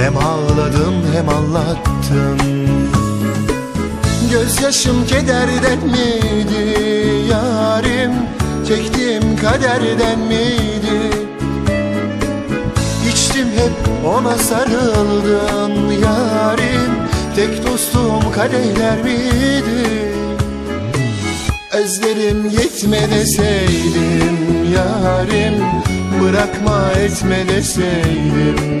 Hem ağladım hem anlattım Gözyaşım kederden miydi yarim Çektiğim kaderden miydi? İçtim hep ona sarıldım. Yarim Tek dostum kadehler miydi? Özlerim yetme deseydim yarim Bırakma etme deseydim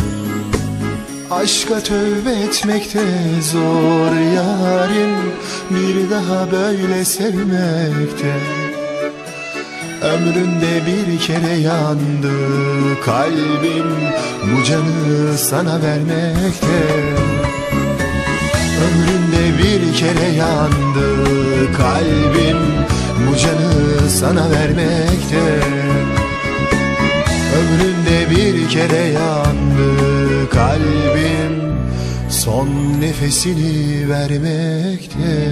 Aşka tövbe etmekte zor yarim. Bir daha böyle sevmekte Ömründe bir kere yandı kalbim. Bu canı sana vermekte Ömründe bir kere yandı kalbim. Bu canı sana vermekte Ömründe bir kere yandı kalbim Son nefesini vermekte